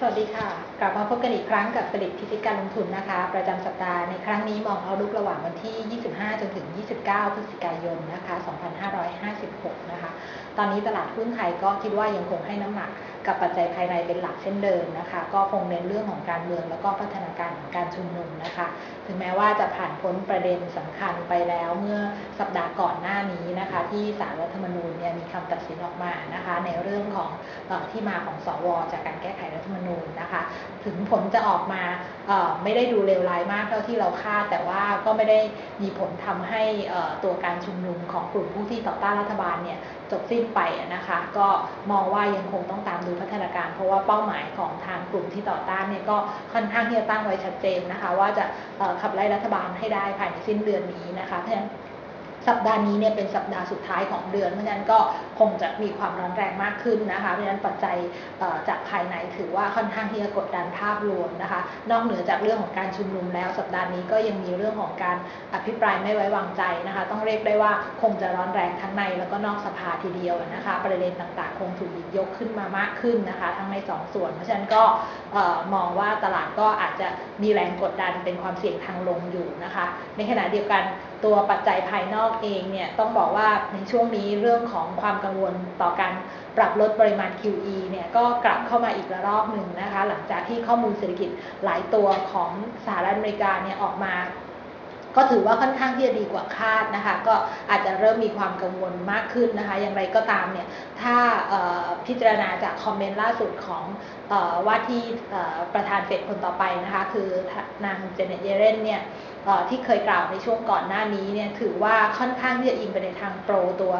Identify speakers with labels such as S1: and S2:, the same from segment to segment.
S1: สวัสดีค่ะ กลับมาพบกันอีกครั้งกับผลิตพิธีการลงทุนนะคะ ประจำสัปดาห์ในครั้งนี้มองเอาลุกระหว่างวันที่ 25 จนถึง 29 พฤศจิกายนนะคะ 2556 นะคะ ตอนนี้ตลาดหุ้นไทยก็คิดว่ายังคงให้น้ำหนักกับปัจจัยภายในเป็นหลักเช่นเดิมนะคะ ก็คงเน้นเรื่องของการเมืองแล้วก็พัฒนาการของการชุมนุมนะคะ ถึงแม้ว่าจะผ่านพ้นประเด็นสำคัญไปแล้วเมื่อสัปดาห์ก่อนหน้านี้นะคะ ที่สารรัฐธรรมนูญเนี่ยมีคำตัดสินออกมานะคะ ในเรื่องของออที่มาของสวจากการแก้ไขรัฐธรรมนูญนะคะ ถึงผลจะออกมาไม่ได้ดูเลวร้ายมากเท่าที่เราคาด แต่ว่าก็ไม่ได้มีผลทำให้ตัวการชุมนุมของกลุ่มผู้ที่ต่อต้านรัฐบาลเนี่ยจบสิ้นไปนะคะ ก็มองว่ายังคงต้องตามดูพัฒนาการ เพราะว่าเป้าหมายของทางกลุ่มที่ต่อต้านเนี่ยก็ค่อนข้างที่จะตั้งไว้ชัดเจนนะคะ ว่าจะขับไล่รัฐบาลให้ได้ภายในสิ้นเดือนนี้นะคะเพราะฉะนั้น สัปดาห์นี้เนี่ยเป็นสัปดาห์สุดท้ายของเดือน เพราะฉะนั้นก็คงจะมีความร้อนแรงมากขึ้นนะคะ เพราะฉะนั้นปัจจัยจากภายในถือว่าค่อนข้างที่จะกดดันภาพรวมนะคะ นอกเหนือจากเรื่องของการชุมนุมแล้ว สัปดาห์นี้ก็ยังมีเรื่องของการอภิปรายไม่ไว้วางใจนะคะ ต้องเรียกได้ว่าคงจะร้อนแรงทั้งในแล้วก็นอกสภาทีเดียวนะคะ ประเด็นต่างๆ คงถูกหยิบยกขึ้นมามากขึ้นนะคะ ทั้งในสองส่วน เพราะฉะนั้นก็มองว่าตลาดก็อาจจะมีแรงกดดันเป็นความเสี่ยงทางลงอยู่นะคะ ในขณะเดียวกันตัวปัจจัยภายนอกเองเนี่ยต้องบอกว่าในช่วงนี้เรื่องของความกังวลต่อการปรับลดปริมาณ QE เนี่ยก็กลับเข้ามาอีกระลอกหนึ่งนะคะ หลังจากที่ข้อมูลเศรษฐกิจหลายตัวของสหรัฐอเมริกาเนี่ยออกมาก็ถือว่าค่อนข้างที่จะดีกว่าคาดนะคะ ก็อาจจะเริ่มมีความกังวลมากขึ้นนะคะ อย่างไรก็ตามเนี่ย ถ้า พิจารณาจากคอมเมนต์ล่าสุดของออว่าที่ประธานเฟดคนต่อไปนะคะคือนางเจเน็ตเยเรนเนี่ยที่เคยกล่าวในช่วงก่อนหน้านี้เนี่ยถือว่าค่อนข้างที่จะอิงไปในทางโปรตัว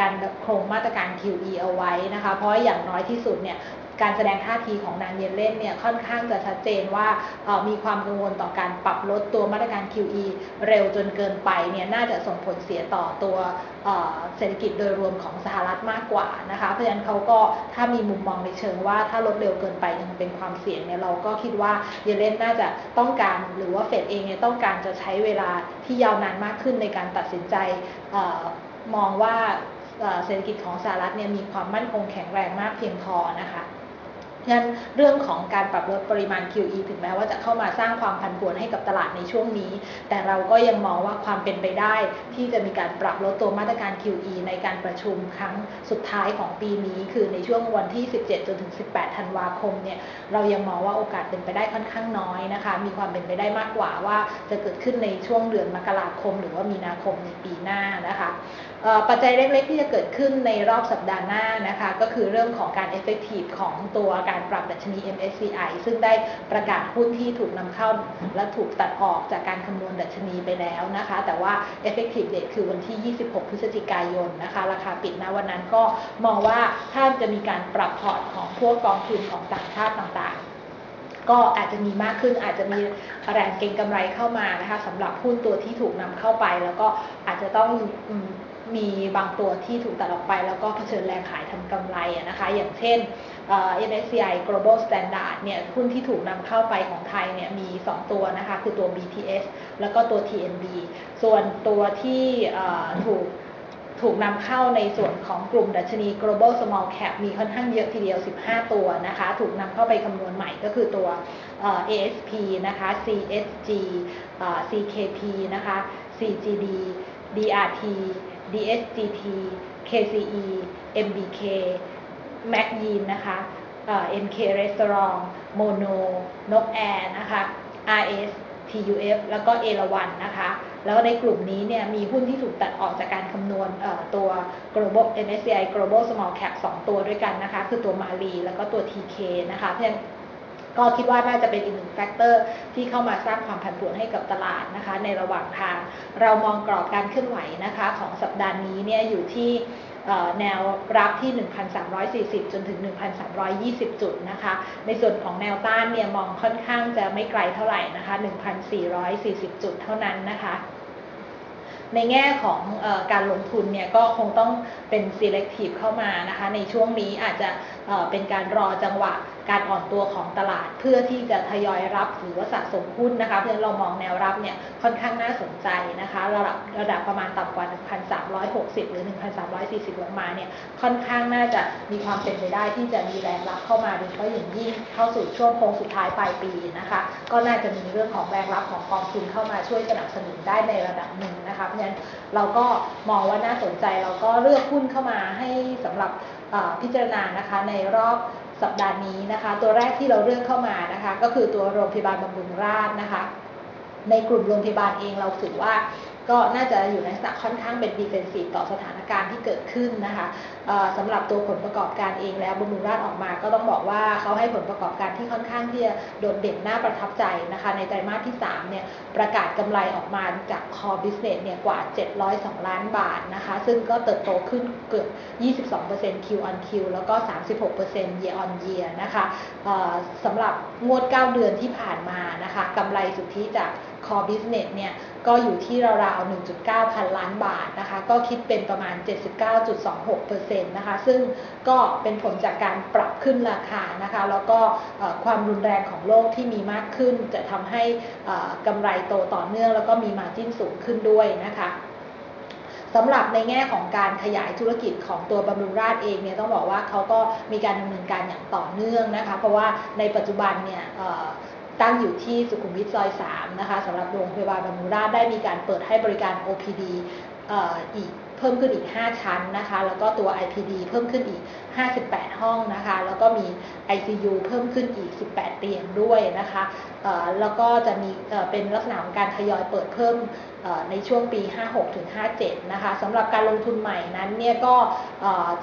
S1: การโครงมาตรการ QE เอาไว้นะคะเพราะอย่างน้อยที่สุดเนี่ย การแสดงท่าทีของนางเยเลนเนี่ยค่อนข้างจะชัดเจนว่ามีความกังวลต่อการปรับลดตัวมาตรการ QE เร็วจนเกินไปเนี่ยน่าจะส่งผลเสียต่อตัวเศรษฐกิจโดยรวมของสหรัฐมากกว่านะคะเพราะฉะนั้นเขาก็ถ้ามีมุมมองในเชิงว่าถ้าลดเร็วเกินไปยังเป็นความเสี่ยงเนี่ยเราก็คิดว่าเยเลนน่าจะต้องการหรือว่าเฟดเองเนี่ยต้องการจะใช้เวลาที่ยาวนานมากขึ้นในการตัดสินใจออมองว่าเอ่อเศรษฐกิจของสหรัฐเนี่ยมีความมั่นคงแข็งแรงมากเพียงพอนะคะ ฉะนั้นเรื่องของการปรับลดปริมาณ QE ถึงแม้ว่าจะเข้ามาสร้างความผันผวนให้กับตลาดในช่วงนี้ แต่เราก็ยังมองว่าความเป็นไปได้ ที่จะมีการปรับลดตัวมาตรการ QE ในการประชุมครั้งสุดท้ายของปีนี้ คือในช่วงวันที่ 17 จนถึง 18 ธันวาคมเนี่ยเรายังมองว่าโอกาสเป็นไปได้ค่อนข้างน้อยนะคะ มีความเป็นไปได้มากกว่าว่าจะเกิดขึ้นในช่วงเดือนมกราคม หรือว่ามีนาคมในปีหน้านะคะปัจจัยเล็กๆ ที่จะเกิดขึ้นในรอบสัปดาห์หน้านะคะก็คือเรื่องของการ effective ของตัวการการปรับดัชนี MSCI ซึ่งได้ประกาศหุ้นที่ถูกนำเข้าและถูกตัดออกจากการคำนวณดัชนีไปแล้วนะคะ แต่ว่า effective date คือวันที่ 26 พฤศจิกายนนะคะ ราคาปิดณวันนั้นก็มองว่าถ้าจะมีการปรับพอร์ตของพวกกองทุนของต่างชาติต่างๆก็อาจจะมีมากขึ้นอาจจะมีแรงเก็งกำไรเข้ามานะคะสำหรับหุ้นตัวที่ถูกนำเข้าไป แล้วก็อาจจะต้อง มีบางตัวที่ถูกตัดออกไป แล้วก็เผชิญแรงขายทำกำไรนะคะ อย่างเช่นเอ่อ MSCI Global Standard เนี่ยหุ้นที่ถูกนำเข้าไปของไทยเนี่ยมี 2 ตัวนะคะ คือตัว BTS แล้วก็ตัว TNB ส่วนตัวที่ถูกถูกนำเข้าในส่วนของกลุ่มดัชนี global small cap มีค่อนข้างเยอะทีเดียว 15 ตัวนะคะ ถูกนำเข้าไปคำนวณใหม่ก็คือตัวเอ่อ ASP นะคะ CSG เอ่อ CKP นะคะ CGD DRT DSGT KCE MBK Mac Yean นะคะ MK Restaurant Mono นกแอร์นะคะ RS TUF แล้วก็เอราวันนะคะ แล้วในกลุ่มนี้เนี่ยมีหุ้นที่ถูกตัดออกจากการคำนวณตัว global MSCI global small cap 2 ตัวด้วยกันนะคะ คือตัวมารีแล้วก็ตัว TK นะคะ เพราะฉะนั้น ก็คิดว่าน่าจะเป็นอีกหนึ่งแฟกเตอร์ที่เข้ามาสร้างความผันผวนให้กับตลาดนะคะ ในระหว่างทางเรามองกรอบการเคลื่อนไหวนะคะของสัปดาห์นี้เนี่ยอยู่ที่แนวรับที่ 1,340 จนถึง 1,320 จุดนะคะ ในส่วนของแนวต้านเนี่ยมองค่อนข้างจะไม่ไกลเท่าไหร่นะคะ 1,440 จุดเท่านั้นนะคะในแง่ของอการลงทุนเนี่ยก็คงต้องเป็น selective เข้ามานะคะ ในช่วงนี้อาจจะเเป็นการรอจังหวะ การอ่อนตัวของตลาดเพื่อที่จะทยอยรับหรือว่าสะสมหุ้นนะคะเพราะฉะนั้นเรามองแนวรับเนี่ยค่อนข้างน่าสนใจนะคะระดับระดับประมาณต่ำกว่า 1,360 หรือ 1,340 ลงมาเนี่ยค่อนข้างน่าจะมีความเป็นไปได้ที่จะมีแรงรับเข้ามาโดยเฉพาะอย่างยิ่งเข้าสู่ช่วงโค้งสุดท้ายปลายปีนะคะก็น่าจะมีเรื่องของแรงรับของกองทุนเข้ามาช่วยสนับสนุนได้ในระดับหนึ่งนะคะเพราะฉะนั้นเราก็มองว่าน่าสนใจเราก็เลือกหุ้นเข้ามาให้สำหรับ พิจารณานะคะในรอบสัปดาห์นี้นะคะ ตัวแรกที่เราเลือกเข้ามานะคะ ก็คือตัวโรงพยาบาลบำรุงราษฎร์นะคะ ในกลุ่มโรงพยาบาลเองเราถือว่า ก็น่าจะอยู่ในลักษณะค่อนข้างเป็นดีเฟนซีฟต่อสถานการณ์ที่เกิดขึ้นนะคะสำหรับตัวผลประกอบการเองแล้วบำรุงราษฎร์ออกมา ก็ต้องบอกว่าเขาให้ผลประกอบการที่ค่อนข้างที่จะโดดเด่นน่าประทับใจนะคะ ในไตรมาสที่3เนี่ยประกาศกำไรออกมาจาก core business เนี่ยกว่า 702 ล้านบาทนะคะ ซึ่งก็เติบโตขึ้นเกือบ 22% Q on Q แล้วก็ 36% year on year นะคะสำหรับงวด 9 เดือนที่ผ่านมานะคะกำไรสุทธิจาก core business เนี่ยก็อยู่ที่ราวๆ1.9 พันล้านบาทนะคะ ก็คิดเป็นประมาณ 79.26%นะคะ ซึ่งก็เป็นผลจากการปรับขึ้นราคานะคะ แล้วก็ความรุนแรงของโลกที่มีมากขึ้น จะทำให้กำไรโตต่อเนื่อง แล้วก็มีมาจิ้นสูงขึ้นด้วยนะคะสำหรับในแง่ของการขยายธุรกิจของตัวบำรุงราษฎร์เองเนี่ยต้องบอกว่าเขาก็มีการดำเนินการอย่างต่อเนื่องนะคะ เพราะว่าในปัจจุบันเนี่ย ตั้งอยู่ที่สุขุมวิทซอย 3 นะคะสำหรับโรงพยาบาลบำรุงราษฎร์ได้มีการเปิดให้บริการ OPD อ,อีกเพิ่มขึ้นอีก 5 ชั้นนะคะ แล้วก็ตัว IPD เพิ่มขึ้นอีก 58 ห้องนะคะ แล้วก็มี ICU เพิ่มขึ้นอีก 18 เตียงด้วยนะคะ แล้วก็จะมีเป็นลักษณะของการทยอยเปิดเพิ่ม ในช่วงปี 56 ถึง 57 นะคะสำหรับการลงทุนใหม่นั้นเนี่ยก็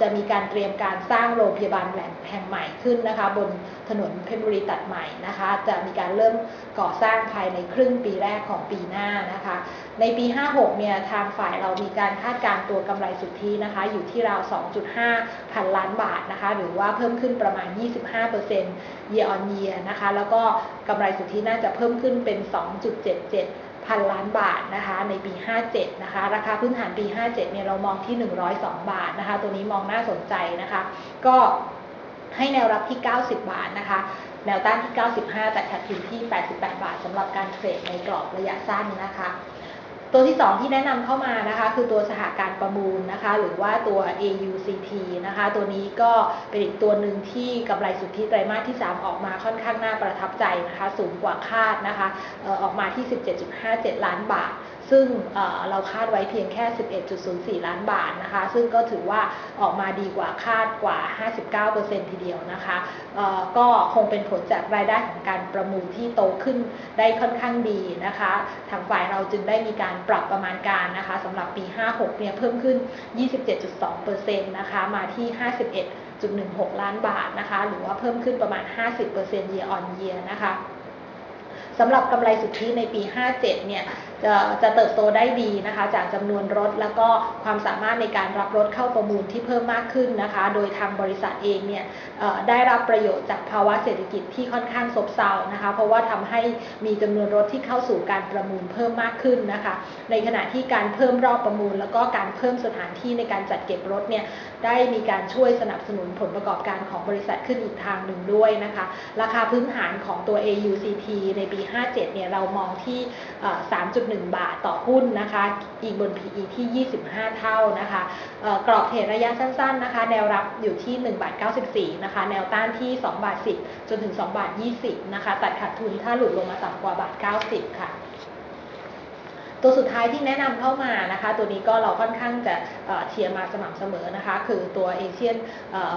S1: จะมีการเตรียมการสร้างโรงพยาบาลแหล่งแห่งใหม่ขึ้นนะคะบนถนนเพชรบุรีตัดใหม่นะคะจะมีการเริ่มก่อสร้างภายในครึ่งปีแรกของปีหน้านะคะ ในปี 56 เนี่ยทางฝ่ายเรามีการคาดการ์ตัวกำไรสุทธินะคะอยู่ที่ราว 2.5 พันล้านบาทนะคะหรือว่าเพิ่มขึ้นประมาณ 25% year on year นะคะแล้วก็กำไรสุทธิน่าจะเพิ่มขึ้นเป็น 2.77 พันล้านบาทนะคะในปี 57 นะคะ ราคาพื้นฐานปี 57 เนี่ยเรามองที่ 102 บาทนะคะ ตัวนี้มองน่าสนใจนะคะ ก็ให้แนวรับที่ 90 บาทนะคะ แนวต้านที่ 95 แต่ขาดทินที่ 88 บาทสำหรับการเทรดในกรอบระยะสั้นนะคะ ตัวที่ 2 ที่แนะนำเข้ามานะคะ คือตัวสหการประมูลนะคะ หรือว่าตัว AUCT นะคะ ตัวนี้ก็เป็นอีกตัวหนึ่งที่กำไรสุทธิไตรมาสที่ 3 ออกมาค่อนข้างน่าประทับใจนะคะ สูงกว่าคาดนะคะออกมาที่ 17.57 ล้านบาท ซึ่งเราคาดไว้เพียงแค่ 11.04 ล้านบาทนะคะ ซึ่งก็ถือว่าออกมาดีกว่าคาดกว่า 59%ทีเดียวนะคะก็คงเป็นผลจากรายได้ของการประมูลที่โตขึ้นได้ค่อนข้างดีนะคะ ทางฝ่ายเราจึงได้มีการปรับประมาณการนะคะสำหรับปี 56 เนี่ยเพิ่มขึ้น 27.2%นะคะ มาที่ 51.16 ล้านบาทนะคะ หรือว่าเพิ่มขึ้นประมาณ 50% year on year นะคะสำหรับกำไรสุทธิในปี 57 เนี่ย จะจะเติบโตได้ดีนะคะ จากจำนวนรถแล้วก็ความสามารถในการรับรถเข้าประมูลที่เพิ่มมากขึ้นนะคะ โดยทางบริษัทเองเนี่ยได้รับประโยชน์จากภาวะเศรษฐกิจที่ค่อนข้างซบเซานะคะ เพราะว่าทำให้มีจำนวนรถที่เข้าสู่การประมูลเพิ่มมากขึ้นนะคะ ในขณะที่การเพิ่มรอบประมูล แล้วก็การเพิ่มสถานที่ในการจัดเก็บรถเนี่ยได้มีการช่วยสนับสนุนผลประกอบการของบริษัทขึ้นอีกทางหนึ่งด้วยนะคะ ราคาพื้นฐานของตัว AUCT ในปี 57 เนี่ยเรามองที่เ1 บาทต่อหุ้นนะคะ อีกบน PE ที่ 25 เท่านะคะกรอบเทรดระยะสั้นๆนะคะ แนวรับอยู่ที่ 1 บาท 94 นะคะ แนวต้านที่ 2 บาท 10 จนถึง 2 บาท 20 นะคะ ตัดขาดทุนถ้าหลุดลงมาต่ำกว่าบาท 90 ค่ะตัวสุดท้ายที่แนะนำเข้ามานะคะ ตัวนี้ก็เราค่อนข้างจะเชียร์มาสม่ำเสมอนะคะ คือตัวเอเชียน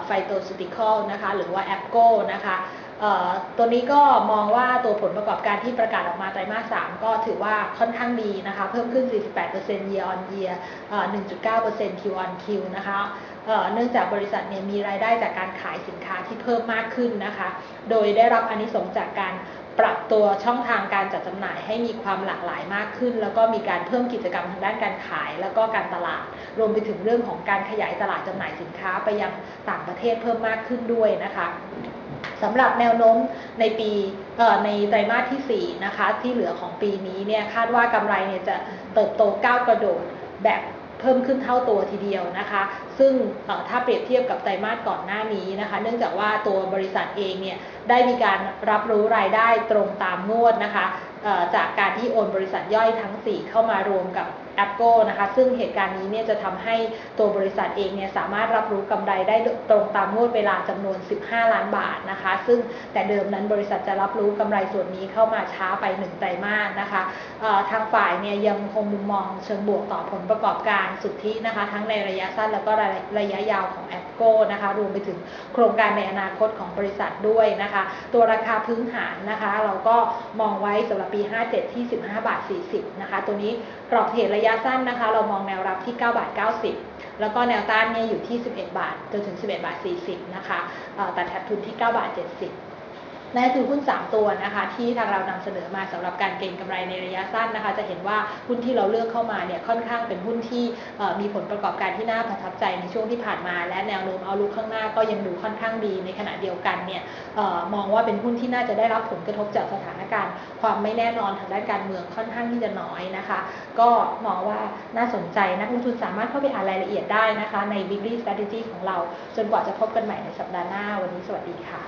S1: ไฟโตซูติคอลนะคะ หรือว่าแอปโกนะคะ ตัวนี้ก็มองว่าตัวผลประกอบการที่ประกาศออกมาไตรมาส 3 ก็ถือว่าค่อนข้างดีนะคะ เพิ่มขึ้น 48% year on year เอ่อ1.9% Q on Q นะคะเอ่อเนื่องจากบริษัทเนี่ยมีรายได้จากการขายสินค้าที่เพิ่มมากขึ้นนะคะ โดยได้รับอนิสงจากการปรับตัวช่องทางการจัดจำหน่ายให้มีความหลากหลายมากขึ้น แล้วก็มีการเพิ่มกิจกรรมทางด้านการขาย แล้วก็การตลาด รวมไปถึงเรื่องของการขยายตลาดจำหน่ายสินค้าไปยังต่างประเทศเพิ่มมากขึ้นด้วยนะคะ สำหรับแนวโน้มในปีในไตรมาสที่ 4 นะคะ ที่เหลือของปีนี้เนี่ยคาดว่ากำไรเนี่ยจะเติบโตก้าวกระโดดแบบเพิ่มขึ้นเท่าตัวทีเดียวนะคะ ซึ่งถ้าเปรียบเทียบกับไตรมาสก่อนหน้านี้นะคะ เนื่องจากว่าตัวบริษัทเองเนี่ยได้มีการรับรู้รายได้ตรงตามงวดนะคะจากการที่โอนบริษัทย่อยทั้ง 4 เข้ามารวมกับ แอปโก้นะคะ ซึ่งเหตุการณ์นี้เนี่ยจะทำให้ตัวบริษัทเองเนี่ยสามารถรับรู้กำไรได้ตรงตามงวดเวลาจำนวน 15 ล้านบาทนะคะ ซึ่งแต่เดิมนั้นบริษัทจะรับรู้กำไรส่วนนี้เข้ามาช้าไป1ไตรมาสนะคะทางฝ่ายเนี่ยยังคงมุมมองเชิงบวกต่อผลประกอบการสุทธินะคะ ทั้งในระยะสั้นแล้วก็ระระยะยาวของแอปโก้นะคะ รวมไปถึงโครงการในอนาคตของบริษัทด้วยนะคะ ตัวราคาพื้นฐานนะคะ เราก็มองไว้สำหรับปี 57 ที่ 15 บาท 40 นะคะ ตัวนี้กรอบเทรดระยะยะสั้นนะคะ เรามองแนวรับที่ 9 บาท 90 แล้วก็แนวต้านเนี่ยอยู่ที่ 11 บาทจนถึง 11 บาท 40 นะคะเอ่อแต่แทบทุนที่ 9 บาท 70 นั่นคือหุ้น 3 ตัวนะคะ ที่ทางเรานำเสนอมาสำหรับการเก็งกำไรในระยะสั้นนะคะ จะเห็นว่าหุ้นที่เราเลือกเข้ามาเนี่ยค่อนข้างเป็นหุ้นที่มีผลประกอบการที่น่าประทับใจในช่วงที่ผ่านมา และแนวโน้มเอาลุกข้างหน้าก็ยังดูค่อนข้างดีในขณะเดียวกันเนี่ยออมองว่าเป็นหุ้นที่น่าจะได้รับผลกระทบจากสถานการณ์ ความไม่แน่นอนทางด้านการเมืองค่อนข้างที่จะน้อยนะคะ ก็มองว่าน่าสนใจนักลงทุนสามารถเข้าไปอ่านรายละเอียดได้นะคะ ใน weekly strategy ของเรา จนกว่าจะพบกันใหม่ในสัปดาห์หน้าวันนี้สวัสดีค่ะ